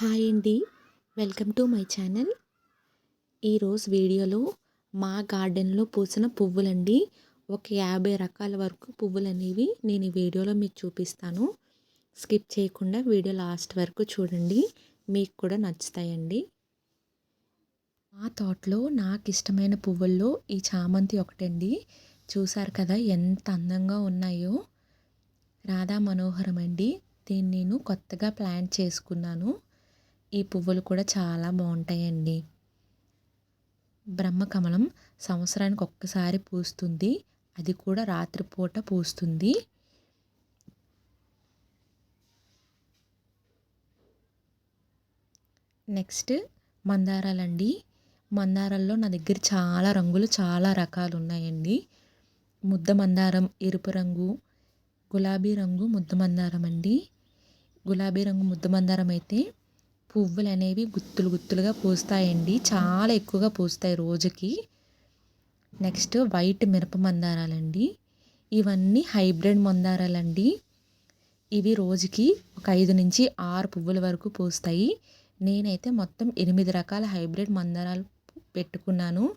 Hi అండి. Welcome to my channel. ఈరోజు వీడియోలో మా గార్డెన్లో పూసిన పువ్వులండి. ఒక యాభై రకాల వరకు పువ్వులు అనేవి నేను ఈ వీడియోలో మీకు చూపిస్తాను. స్కిప్ చేయకుండా వీడియో లాస్ట్ వరకు చూడండి. మీకు కూడా నచ్చుతాయండి. మా తోటలో నాకు ఇష్టమైన పువ్వుల్లో ఈ చామంతి ఒకటండి. చూసారు కదా ఎంత అందంగా ఉన్నాయో. రాధా మనోహరం అండి. దీన్ని నేను కొత్తగా ప్లాంట్ చేసుకున్నాను. ఈ పువ్వులు కూడా చాలా బాగుంటాయండి. బ్రహ్మకమలం సంవత్సరానికి ఒక్కసారి పూస్తుంది. అది కూడా రాత్రిపూట పూస్తుంది. నెక్స్ట్ మందారాలండి. మందారాల్లో నా దగ్గర చాలా రంగులు చాలా రకాలు ఉన్నాయండి. ముద్ద మందారం ఎరుపు రంగు గులాబీ రంగు ముద్ద మందారం అండి. గులాబీ రంగు ముద్ద మందారం అయితే పువ్వులు అనేవి గుత్తులు గుత్తులుగా పూస్తాయండి. చాలా ఎక్కువగా పూస్తాయి రోజుకి. నెక్స్ట్ వైట్ మిరప మందారాలండి. ఇవన్నీ హైబ్రిడ్ మందారాలండి. ఇవి రోజుకి ఒక ఐదు నుంచి ఆరు పువ్వుల వరకు పూస్తాయి. నేనైతే మొత్తం ఎనిమిది రకాల హైబ్రిడ్ మందారాలు పెట్టుకున్నాను.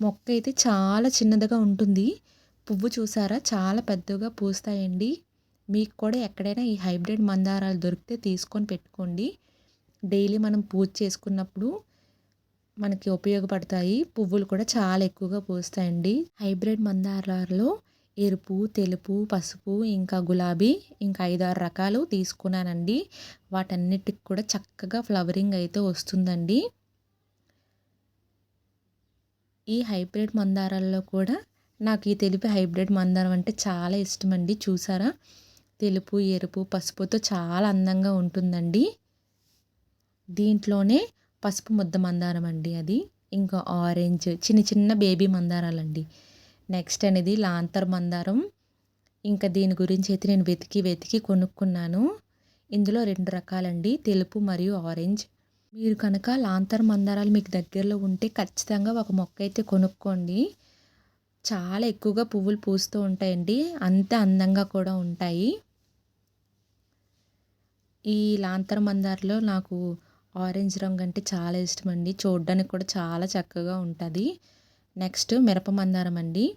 మొక్క అయితే చాలా చిన్నదిగా ఉంటుంది. పువ్వు చూసారా? చాలా పెద్దగా పూస్తాయండి. మీకు కూడా ఎక్కడైనా ఈ హైబ్రిడ్ మందారాలు దొరికితే తీసుకొని పెట్టుకోండి. డైలీ మనం పూజ చేసుకున్నప్పుడు మనకి ఉపయోగపడతాయి. పువ్వులు కూడా చాలా ఎక్కువగా పూస్తాయండి. హైబ్రిడ్ మందారాల్లో ఎరుపు తెలుపు పసుపు ఇంకా గులాబీ ఇంకా ఐదారు రకాలు తీసుకున్నానండి. వాటన్నిటికి కూడా చక్కగా ఫ్లవరింగ్ అయితే వస్తుందండి. ఈ హైబ్రిడ్ మందారాల్లో కూడా నాకు ఈ తెలుపు హైబ్రిడ్ మందారం అంటే చాలా ఇష్టమండి. చూసారా? తెలుపు ఎరుపు పసుపుతో చాలా అందంగా ఉంటుందండి. దీంట్లోనే పసుపు ముద్ద మందారం అండి అది. ఇంకా ఆరెంజ్ చిన్న చిన్న బేబీ మందారాలండి. నెక్స్ట్ అనేది లాంతర్ మందారం. ఇంకా దీని గురించి అయితే నేను వెతికి వెతికి కొనుక్కున్నాను. ఇందులో రెండు రకాలండి తెలుపు మరియు ఆరెంజ్. మీరు కనుక లాంతర్ మందారాలు మీకు దగ్గరలో ఉంటే ఖచ్చితంగా ఒక మొక్క అయితే కొనుక్కోండి. చాలా ఎక్కువగా పువ్వులు పూస్తూ ఉంటాయండి. అంతే అందంగా కూడా ఉంటాయి. ఈ లాంతర్ మందారలో నాకు ఆరెంజ్ రంగు అంటే చాలా ఇష్టం అండి చూడడానికి కూడా చాలా చక్కగా ఉంటుంది. నెక్స్ట్ మిరప మందారం అండి.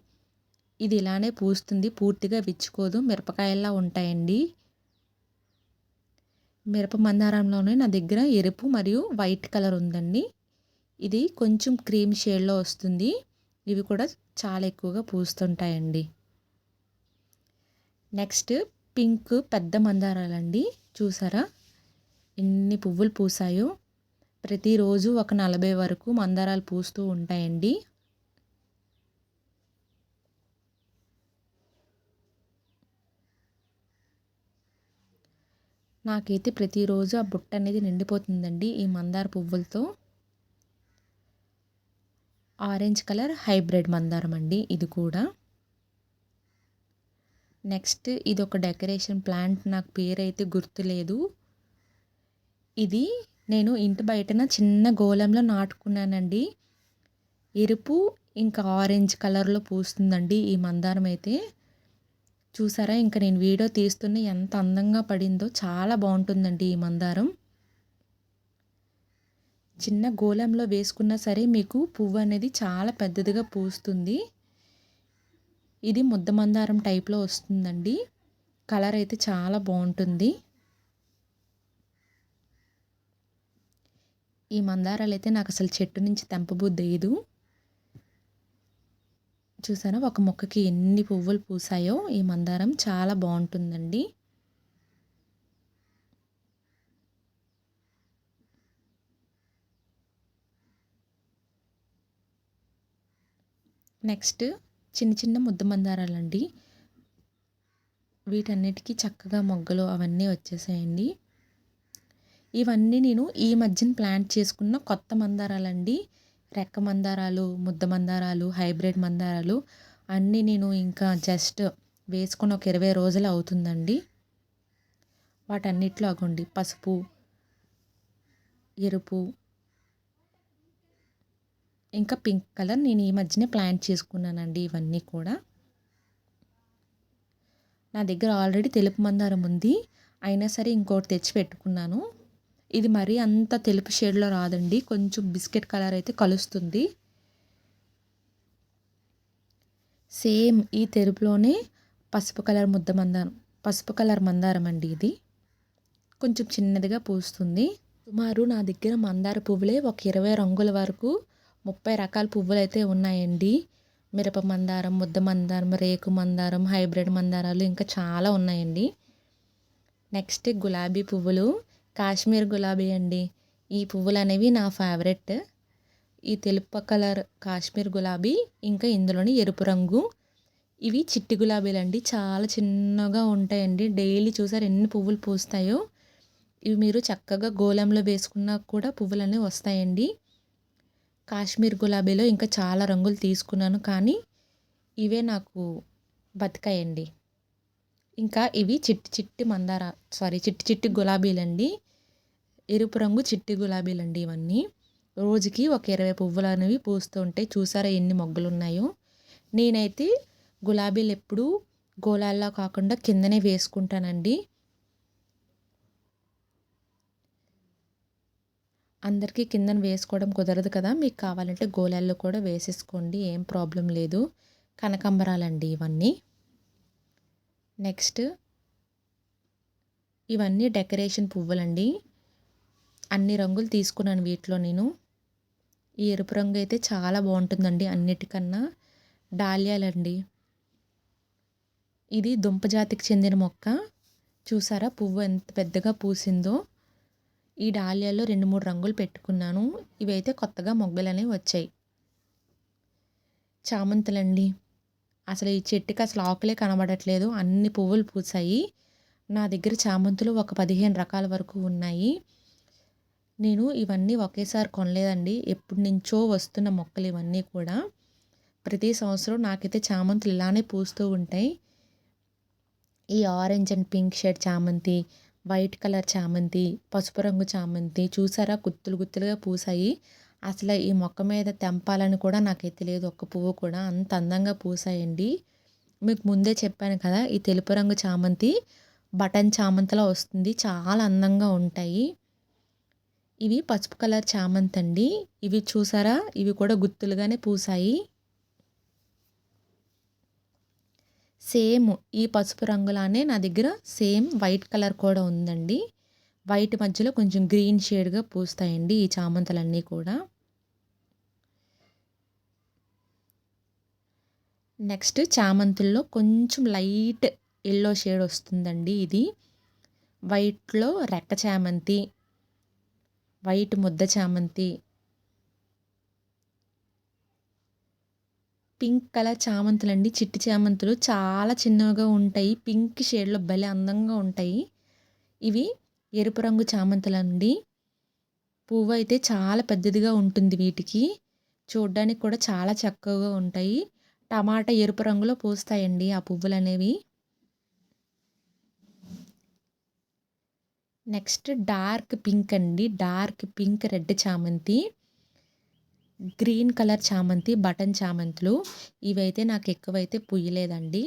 ఇది ఇలానే పూస్తుంది. పూర్తిగా విచ్చుకోదు. మిరపకాయల్లా ఉంటాయండి. మిరప మందారంలోనే నా దగ్గర ఎరుపు మరియు వైట్ కలర్ ఉందండి. ఇది కొంచెం క్రీమ్ షేడ్లో వస్తుంది. ఇవి కూడా చాలా ఎక్కువగా పూస్తుంటాయండి. నెక్స్ట్ పింక్ పెద్ద మందారాలండి. చూసారా? ఎన్ని పువ్వులు పూసాయో ప్రతిరోజు ఒక నలభై వరకు మందారాలు పూస్తూ ఉంటాయండి. నాకైతే ప్రతిరోజు ఆ బుట్ట అనేది నిండిపోతుందండి ఈ మందార పువ్వులతో. ఆరెంజ్ కలర్ హైబ్రిడ్ మందారం అండి ఇది కూడా. నెక్స్ట్ ఇది ఒక డెకరేషన్ ప్లాంట్ నాకు పేరు అయితే గుర్తులేదు. ఇది నేను ఇంటి బయటన చిన్న గోళంలో నాటుకున్నానండి. ఎరుపు ఇంకా ఆరెంజ్ కలర్లో పూస్తుందండి ఈ మందారం అయితే. చూసారా ఇంకా నేను వీడియో తీస్తున్న ఎంత అందంగా పడిందో చాలా బాగుంటుందండి ఈ మందారం. చిన్న గోళంలో వేసుకున్నా సరే మీకు పువ్వు అనేది చాలా పెద్దదిగా పూస్తుంది. ఇది ముద్ద మందారం టైప్లో వస్తుందండి. కలర్ అయితే చాలా బాగుంటుంది. ఈ మందారాలు అయితే నాకు అసలు చెట్టు నుంచి తెంపబుద్దేయదు చూసారా? ఒక మొక్కకి ఎన్ని పువ్వులు పూసాయో ఈ మందారం చాలా బాగుంటుందండి. నెక్స్ట్ చిన్న చిన్న ముద్ద మందారాలండి. వీటన్నిటికీ చక్కగా మొగ్గలు అవన్నీ వచ్చేసాయండి. ఇవన్నీ నేను ఈ మధ్యన ప్లాంట్ చేసుకున్న కొత్త మందారాలండి. రెక్క మందారాలు ముద్ద మందారాలు హైబ్రిడ్ మందారాలు అన్నీ నేను ఇంకా జస్ట్ వేసుకుని ఒక ఇరవై రోజులు అవుతుందండి. వాటన్నిటిలో అగోండి పసుపు ఎరుపు ఇంకా పింక్ కలర్ నేను ఈ మధ్యనే ప్లాంట్ చేసుకున్నానండి ఇవన్నీ కూడా. నా దగ్గర ఆల్రెడీ తెలుపు మందారం ఉంది. అయినా సరే ఇంకోటి తెచ్చి పెట్టుకున్నాను. ఇది మరీ అంత తెలుపు షేడ్లో రాదండి. కొంచెం బిస్కెట్ కలర్ అయితే కలుస్తుంది. సేమ్ ఈ తెలుపులోనే పసుపు కలర్ ముద్ద మందారం పసుపు కలర్ మందారం అండి ఇది. కొంచెం చిన్నదిగా పూస్తుంది. సుమారు నా దగ్గర మందార పువ్వులే ఒక ఇరవై రంగుల వరకు ముప్పై రకాల పువ్వులు అయితే ఉన్నాయండి. మిరప మందారం ముద్ద మందారం రేకు మందారం హైబ్రిడ్ మందారాలు ఇంకా చాలా ఉన్నాయండి. నెక్స్ట్ గులాబీ పువ్వులు కాశ్మీర్ గులాబీ అండి. ఈ పువ్వులు అనేవి నా ఫేవరెట్. ఈ తెలుపు కలర్ కాశ్మీర్ గులాబీ ఇంకా ఇందులోని ఎరుపు రంగు. ఇవి చిట్టి గులాబీలు అండి చాలా చిన్నగా ఉంటాయండి. డైలీ చూసారు ఎన్ని పువ్వులు పూస్తాయో. ఇవి మీరు చక్కగా గోళంలో వేసుకున్నా కూడా పువ్వులు అనేవి వస్తాయండి. కాశ్మీర్ గులాబీలో ఇంకా చాలా రంగులు తీసుకున్నాను. కానీ ఇవే నాకు బతికాయండి. ఇంకా ఇవి చిట్టి చిట్టి మందార సారీ చిట్టి చిట్టి గులాబీలండి. ఎరుపు రంగు చిట్టి గులాబీలండి ఇవన్నీ. రోజుకి ఒక ఇరవై పువ్వులు అనేవి పూస్తూ ఉంటాయి చూసారా ఎన్ని మొగ్గలు ఉన్నాయో నేనైతే గులాబీలు ఎప్పుడూ గోళాల్లో కాకుండా కిందనే వేసుకుంటానండి. అందరికీ కిందన వేసుకోవడం కుదరదు కదా మీకు కావాలంటే గోళాల్లో కూడా వేసేసుకోండి ఏం ప్రాబ్లం లేదు. కనకాంబరాలండి ఇవన్నీ. నెక్స్ట్ ఇవన్నీ డెకరేషన్ పువ్వులండి. అన్ని రంగులు తీసుకున్నాను వీటిలో నేను. ఈ ఎరుపు రంగు అయితే చాలా బాగుంటుందండి అన్నిటికన్నా. డాలియాలండి. ఇది దుంపజాతికి చెందిన మొక్క. చూసారా పువ్వు ఎంత పెద్దగా పూసిందో. ఈ డాలియాలో రెండు మూడు రంగులు పెట్టుకున్నాను. ఇవైతే కొత్తగా మొగ్గలు అనేవి వచ్చాయి. చామంతులండి. అసలు ఈ చెట్టుకి అసలు ఆకులే కనబడట్లేదు. అన్ని పువ్వులు పూసాయి. నా దగ్గర చామంతులు ఒక పదిహేను రకాల వరకు ఉన్నాయి. నేను ఇవన్నీ ఒకేసారి కొనలేదండి. ఎప్పటి నుంచో వస్తున్న మొక్కలు ఇవన్నీ కూడా. ప్రతి సంవత్సరం నాకైతే చామంతులు ఇలానే పూస్తూ ఉంటాయి. ఈ ఆరెంజ్ అండ్ పింక్ షేడ్ చామంతి వైట్ కలర్ చామంతి పసుపు రంగు చామంతి చూసారా? గుత్తులు గుత్తులుగా పూసాయి. అసలు ఈ మొక్క మీద తెంపాలని కూడా నాకైతే లేదు. ఒక్క పువ్వు కూడా అంత అందంగా పూసాయండి. మీకు ముందే చెప్పాను కదా ఈ తెలుపు రంగు చామంతి బటన్ చామంతిలా వస్తుంది. చాలా అందంగా ఉంటాయి. ఇవి పసుపు కలర్ చామంతి అండి. ఇవి చూసారా? ఇవి కూడా గుత్తులుగానే పూసాయి. సేమ్ ఈ పసుపు రంగులానే నా దగ్గర సేమ్ వైట్ కలర్ కూడా ఉందండి. వైట్ మధ్యలో కొంచెం గ్రీన్ షేడ్గా పూస్తాయండి ఈ చామంతులన్నీ కూడా. నెక్స్ట్ చామంతుల్లో కొంచెం లైట్ ఎల్లో షేడ్ వస్తుందండి ఇది. వైట్లో రెక్క చామంతి వైట్ ముద్ద చామంతి పింక్ కలర్ చామంతులు అండి చిట్టి చామంతులు చాలా చిన్నగా ఉంటాయి. పింక్ షేడ్లో భలే అందంగా ఉంటాయి. ఇవి ఎరుపు రంగు చామంతులు అండి పువ్వు అయితే చాలా పెద్దదిగా ఉంటుంది వీటికి. చూడ్డానికి కూడా చాలా చక్కగా ఉంటాయి. టమాటా ఎరుపు రంగులో పూస్తాయండి ఆ పువ్వులు అనేవి నెక్స్ట్ డార్క్ పింక్ అండి. డార్క్ పింక్ రెడ్ చామంతి గ్రీన్ కలర్ చామంతి బటన్ చామంతులు. ఇవైతే నాకు ఎక్కువైతే పుయ్యలేదండి.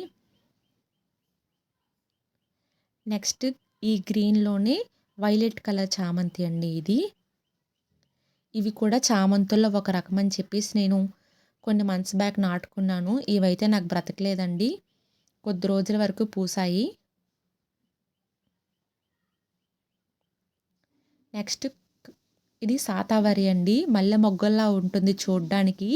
నెక్స్ట్ ఈ గ్రీన్లోనే వైలెట్ కలర్ చామంతి అండి ఇది. ఇవి కూడా చామంతుల్లో ఒక రకం అని చెప్పేసి నేను కొన్ని మంత్స్ బ్యాక్ నాటుకున్నాను. ఇవైతే నాకు బ్రతకలేదండి. కొద్ది రోజుల వరకు పూసాయి. నెక్స్ట్ ఇది సాతావరి అండి. మల్లె మొగ్గల్లా ఉంటుంది చూడ్డానికి.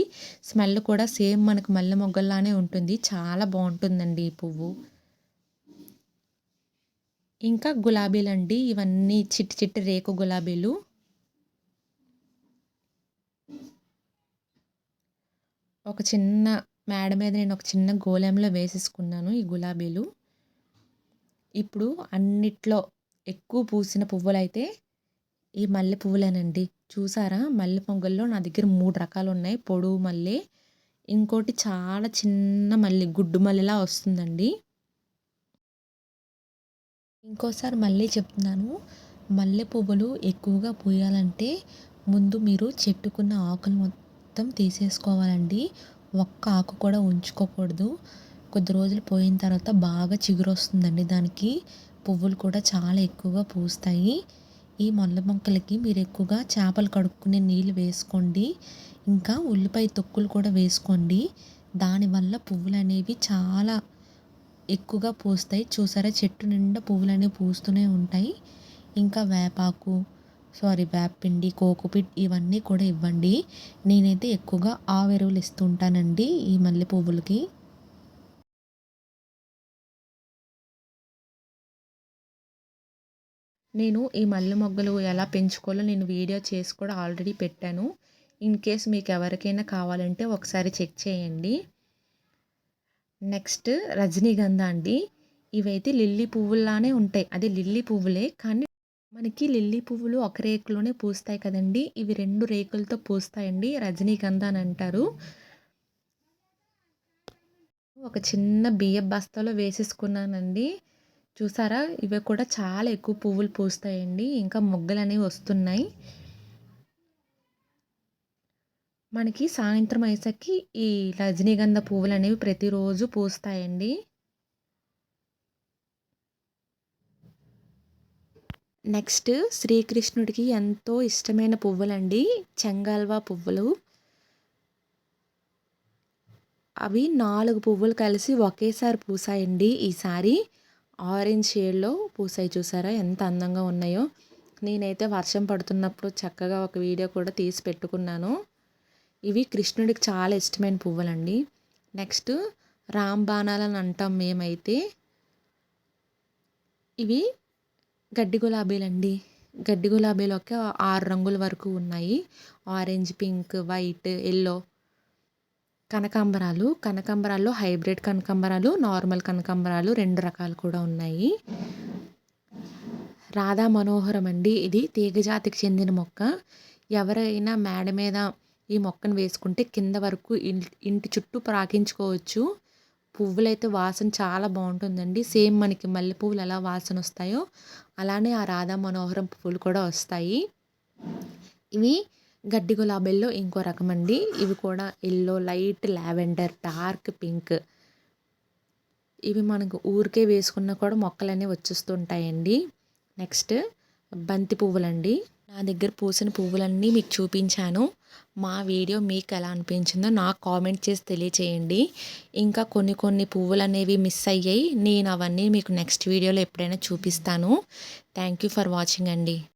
స్మెల్ కూడా సేమ్ మనకు మల్లె మొగ్గల్లానే ఉంటుంది. చాలా బాగుంటుందండి ఈ పువ్వు. ఇంకా గులాబీలు అండి. ఇవన్నీ చిట్టి చిట్టి రేకు గులాబీలు. ఒక చిన్న మేడ మీద నేను ఒక చిన్న గోళంలో వేసేసుకున్నాను ఈ గులాబీలు. ఇప్పుడు అన్నిట్లో ఎక్కువ పూసిన పువ్వులు అయితే ఈ మల్లె పువ్వులేనండి. చూసారా? మల్లె పొంగల్లో నా దగ్గర మూడు రకాలు ఉన్నాయి పొడువు మల్లె ఇంకోటి చాలా చిన్న మల్లె గుడ్డు మల్లెలా వస్తుందండి. ఇంకోసారి మళ్ళీ చెప్తున్నాను. మల్లె పువ్వులు ఎక్కువగా పూయాలంటే ముందు మీరు చెట్టుకున్న ఆకులు మొత్తం తీసేసుకోవాలండి. ఒక్క ఆకు కూడా ఉంచుకోకూడదు. కొద్ది రోజులు పోయిన తర్వాత బాగా చిగురు వస్తుందండి దానికి. పువ్వులు కూడా చాలా ఎక్కువగా పూస్తాయి. ఈ మొల్ల మొక్కలకి మీరు ఎక్కువగా చేపలు కడుక్కునే నీళ్ళు వేసుకోండి. ఇంకా ఉల్లిపాయ తొక్కులు కూడా వేసుకోండి. దానివల్ల పువ్వులు అనేవి చాలా ఎక్కువగా పూస్తాయి. చూసారా? చెట్టు నిండా పువ్వులు అనేవి పూస్తూనే ఉంటాయి. ఇంకా వేపాకు సారీ వేపపిండి కోకోపిట్ ఇవన్నీ కూడా ఇవ్వండి. నేనైతే ఎక్కువగా ఆవు ఎరువులు ఇస్తుంటానండి ఈ మల్లె పువ్వులకి. నేను ఈ మల్లె మొగ్గలు ఎలా పెంచుకోవాలో నేను వీడియో చేసి కూడా ఆల్రెడీ పెట్టాను. ఇన్ కేస్ మీకు ఎవరికైనా కావాలంటే ఒకసారి చెక్ చేయండి. నెక్స్ట్ రజనీగంధ అండి. ఇవైతే లిల్లీ పువ్వుల్లానే ఉంటాయి. అది లిల్లీ పువ్వులే. కానీ మనకి లిల్లీ పువ్వులు ఒక రేకులోనే పూస్తాయి కదండి. ఇవి రెండు రేకులతో పూస్తాయండి. రజనీగంధ అని అంటారు. ఒక చిన్న బియ్యం బస్తాలో వేసేసుకున్నానండి. చూసారా? ఇవి కూడా చాలా ఎక్కువ పువ్వులు పూస్తాయండి. ఇంకా మొగ్గలు అనేవి వస్తున్నాయి. మనకి సాయంత్రం అయ్యేసరికి ఈ రజనీగంధ పువ్వులు అనేవి ప్రతిరోజు పూస్తాయండి. నెక్స్ట్ శ్రీకృష్ణుడికి ఎంతో ఇష్టమైన పువ్వులండి. చెంగాల్వా పువ్వులు. అవి నాలుగు పువ్వులు కలిసి ఒకేసారి పూసాయండి ఈసారి. ఆరెంజ్ షేడ్లో పూసాయి చూసారా? ఎంత అందంగా ఉన్నాయో. నేనైతే వర్షం పడుతున్నప్పుడు చక్కగా ఒక వీడియో కూడా తీసి పెట్టుకున్నాను. ఇవి కృష్ణుడికి చాలా ఇష్టమైన పువ్వులండి. నెక్స్ట్ రాంబాణాలని అంటాం మేమైతే. ఇవి గడ్డి గులాబీలండి. గడ్డి గులాబీలు ఒక ఆరు రంగుల వరకు ఉన్నాయి. ఆరెంజ్ పింక్ వైట్ ఎల్లో కనకాంబరాలు. కనకాంబరాల్లో హైబ్రిడ్ కనకాంబరాలు నార్మల్ కనకాంబరాలు రెండు రకాలు కూడా ఉన్నాయి. రాధా మనోహరం అండి. ఇది తీగజాతికి చెందిన మొక్క. ఎవరైనా మేడ మీద ఈ మొక్కను వేసుకుంటే కింద వరకు ఇంటి చుట్టూ ప్రాకించుకోవచ్చు పువ్వులైతే వాసన చాలా బాగుంటుందండి. సేమ్ మనకి మల్లె పువ్వులు ఎలా వాసన వస్తాయో అలానే ఆ రాధా మనోహరం పువ్వులు కూడా వస్తాయి. ఇవి గడ్డి గులాబీల్లో ఇంకో రకం అండి. ఇవి కూడా yellow light lavender dark pink. ఇవి మనకు ఊరికే వేసుకున్నా కూడా మొక్కలన్నీ వచ్చేస్తుంటాయండి. నెక్స్ట్ బంతి పువ్వులండి. నా దగ్గర పూసిన పువ్వులన్నీ మీకు చూపించాను. మా వీడియో మీకు ఎలా అనిపించిందో నాకు కామెంట్ చేసి తెలియచేయండి. ఇంకా కొన్ని కొన్ని పువ్వులు అనేవి మిస్ అయ్యాయి. నేను అవన్నీ మీకు నెక్స్ట్ వీడియోలో ఎప్పుడైనా చూపిస్తాను. థ్యాంక్ యూ ఫర్ వాచింగ్ అండి.